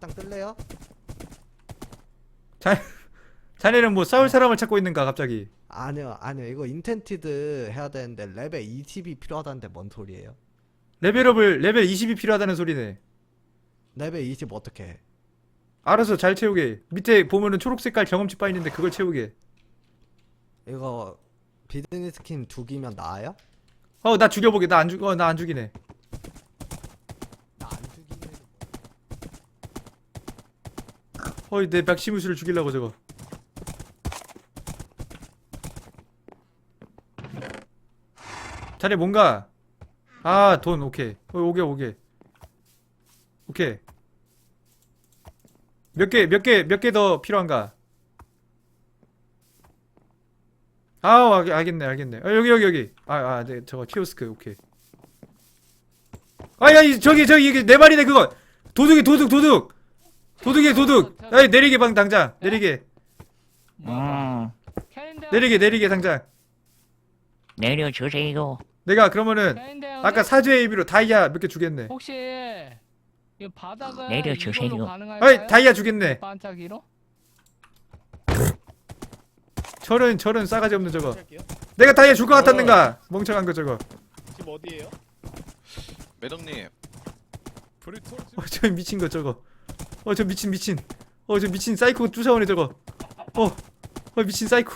마땅 뜰래요? 자네는 뭐 싸울 사람을 찾고 있는가 갑자기 아니요 아니요 이거 인텐티드 해야 되는데 레벨 20이 필요하다는데 뭔 소리예요? 레벨업을 레벨 20이 필요하다는 소리네 레벨 20 어떻게 해? 알아서 잘 채우게 밑에 보면은 초록 색깔 경험치 바 있는데 그걸 채우게 이거 비즈니스 두 기면 나아요? 어 나 죽여보게 나 안 죽 어나 안 죽이네 나 안 죽이면 어이 내 맥시무스를 죽이려고 저거. 자네 뭔가? 아 돈 오케이. 어, 오게 오게. 오케이. 몇 개 몇 개 몇 개 더 필요한가? 아우 알, 알겠네 알겠네. 어, 여기 여기 여기. 아아 네 저거 키오스크 오케이. 아야 이 저기 저기 이게 내 말이네 그거. 도둑이 도둑 도둑 도둑이 도둑. 아이 내리게 방 당장. 내리게. 음, 내리게 내리게 당장. 내려주세요. 내가 그러면은 네, 아까 사죄의 의미로 다이아 몇 개 주겠네. 혹시 이 바닥은 내려주세요. 이걸로 가능할까요? 어이 다이아 주겠네. 반짝이로? 저런 저런 싸가지 없는 저거. 할게요. 내가 다이아 줄 것 같았는가? 멍청한 거 저거. 지금 어디에요? 매덕님. 어 저 미친 거 저거 어 저 미친 미친. 어 저 미친 사이코 쫓아오네 저거 어 어 미친 사이코.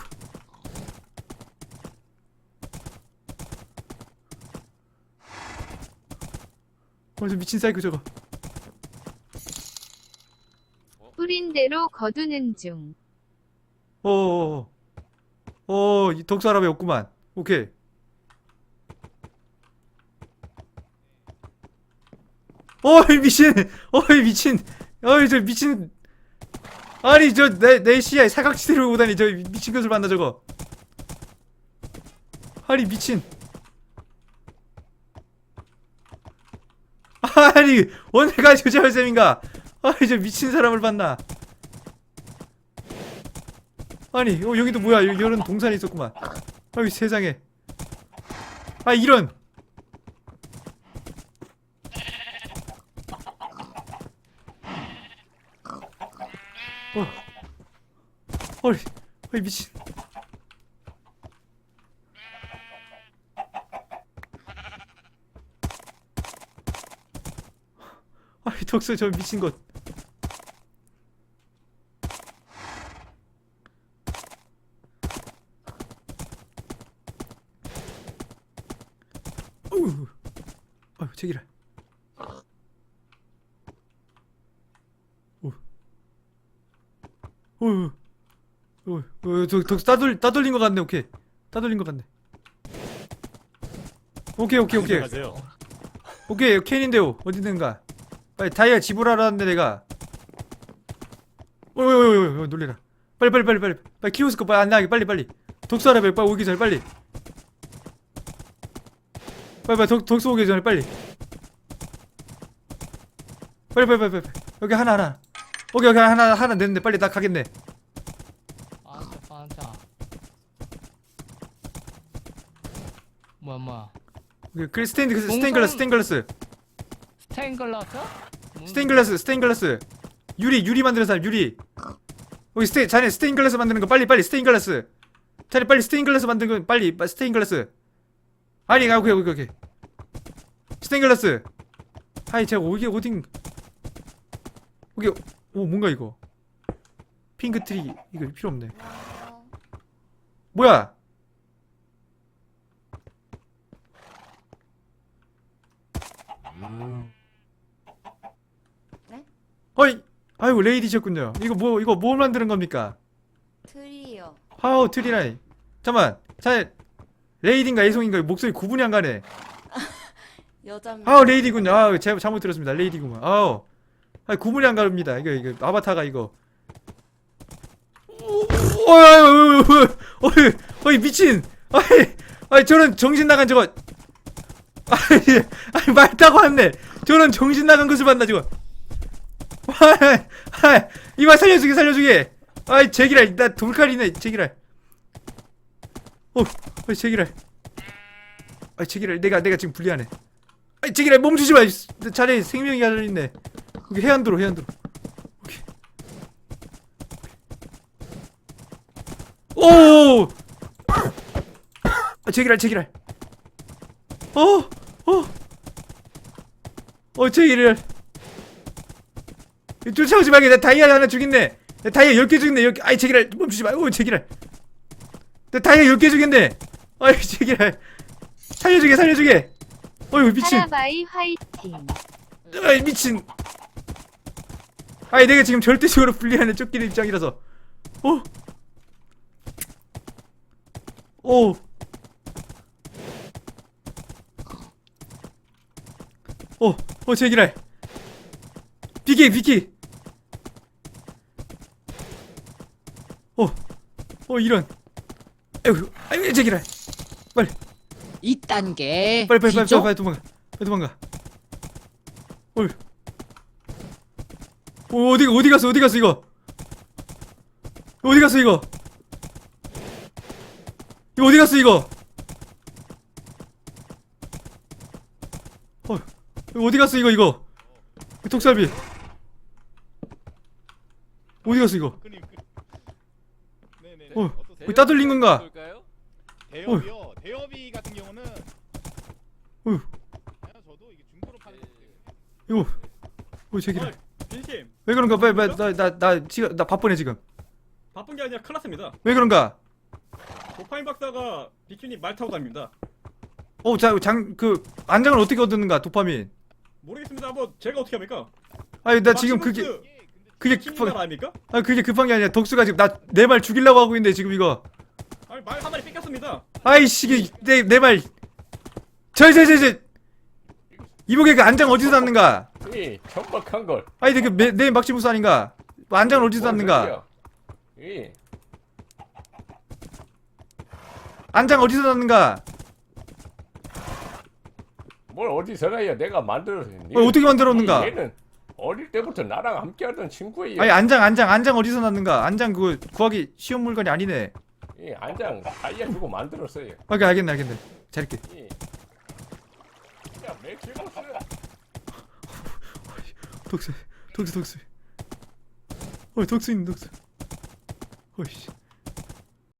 어 저 미친 사이코 저거. 뿌린 대로 거두는 중. 어어어. 어, 이 독사람이 없구만. 오케이. 어이 미친. 어이 미친 어이 저 미친. 아니 저내내 시야에 사각지대를 오다니 저 미친 것을 만나 저거. 아니 미친. 아니 오늘까지 조재할 셈인가? 아니 저 미친 사람을 만나? 아니 어 여기도 뭐야? 여기 이런 동산이 있었구만. 아이 세상에. 아 이런 어이 어이 미친. 아이 덕수 저 미친 것. 아유, 제기라. 오, 오, 오, 오, 저, 저 따돌 따돌린 것 같네. 오케이, 따돌린 것 같네. 오케이, 오케이, 오케이, 가세요. 오케이, 캔인데요. 어디든가. 빨리 다이아 지불하라는데 내가. 오오오오 놀래라. 빨리 빨리 빨리 빨리 빨리 키오스크 빨리 안 나게 빨리 빨리. 독사라벨 빨리 오기 전에 빨리. 빨리 빨리 독, 독수 오기 전에 빨리 빨리 빨리 빨리 빨리 여기 하나 하나 여기 여기 하나 하나 냈는데 빨리 나 가겠네 반짝 반짝 뭐야 뭐야 그 스테인 그 동선- 스테인글라스 스테인글라스. 스테인글라스? 스테인글라스 스테인글라스. 유리 유리 만드는 사람 유리. 여기 스테 자네 스테인글라스 만드는 거 빨리 빨리 스테인글라스. 자네 빨리 스테인글라스 만드는 거 빨리 스테인글라스. 아니 아 오케이 오케이 오케이. 스테인글라스. 아니 제가 이게 어딘 여기 오 뭔가 이거. 핑크 트리 이거 필요 없네. 뭐야 네? 어이 아이고 레이디셨군요. 이거 뭐 이거 뭘 만드는 겁니까? 트리요. 하우 트리라이 잠만 자 레이디인가 애송인가 목소리 구분이 안 가네. 여자입니다. 아우 레이디군요. 아우 제가 잘못 들었습니다. 레이디구만 아우 아 구분이 안 가릅니다. 이거 이거 아바타가 이거. 어이 어이 어이 미친! 아이 아이 저런 정신 나간 저거 아니, 아니 말 타고 왔네. 저런 정신 나간 것을 봤나 지금. 이말 살려주기 살려주기. 아이 제기랄 나 돌칼이네 제기랄. 어, 아이 제기랄. 아이 제기랄 내가 내가 지금 불리하네. 아이 제기랄 멈추지 마. 자리 생명이 하나 있네. 거기 해안도로 해안도로. 오오오! 아, 제기랄 제기랄. 어. 어. 어, 제기랄. 쫓아오지 말게. 나 다이아 하나 죽였네. 나 다이아 10개 죽였네. 10개. 아이, 제기랄. 멈추지 마. 오, 제기랄. 나 다이아 10개 죽였네. 아이, 제기랄. 살려주게, 살려주게. 어휴, 미친. 사라바이 화이팅. 아이, 미친. 아니, 내가 지금 절대적으로 불리하는 쫓기는 입장이라서. 어? 오. 어, 어, 제기랄. 비키, 비키. 어, 어, 이런. 아이고, 아이고, 제기랄. 빨리, 이딴 게 빨리, 빨리, 빨리? 빨리, 빨리 도망가. 빨리 도망가. 어휴. 어, 어디, 어디 갔어, 어디 갔어, 이거? 어디 갔어, 이거? 이거 어디 갔어, 이거? 어, 이거 어디 갔어, 이거, 이거? 이 독살비. 어디 갔어, 이거? 네네. 어, 왜 따돌린 건가? 대여비요. 대여비 같은 경우는 어휴. 그냥 저도 이게 중고로 파는 거 이거, 어, 제기라. 빈팀 왜 그런가? 빨리, 빨리, 나, 나, 나, 지금, 나 바쁘네, 지금. 바쁜 게 아니라 큰일 났습니다 왜 그런가? 도파인 박사가 비큐님 말 타고 다닙니다 어, 자, 장, 그, 안장을 어떻게 얻는가, 도파민. 모르겠습니다 뭐 제가 어떻게 합니까? 아니, 나 지금 그게, 그게 급하, 아닙니까? 아, 그게 급한 게 아니라, 덕수가 지금 나, 내 말 죽이려고 하고 있는데, 지금 이거. 아니 말 한 마리 뺏겼습니다 아이씨, 이게, 내, 내 말. 저, 저, 저, 저. 이복에 그 안장 어디서 났는가? 이 천박한 걸. 아니, 내, 그, 내, 내 막시무스 아닌가? 뭐 안장을 어디서 났는가? 이 안장 어디서 났는가? 뭘 어디서나요? 내가 만들어서. 어, 어떻게 만들었는가? 얘는 어릴 때부터 나랑 함께하던 친구예요. 아니, 안장, 안장, 안장 어디서 났는가? 안장 그거 구하기 쉬운 물건이 아니네. 이 안장 다이아 주고 만들었어요. 오케이, 알겠네, 알겠네. 잘할게. 이. 야, 맥시무스. 독수, 독수, 독수. 어, 독수인 독수. 어이씨.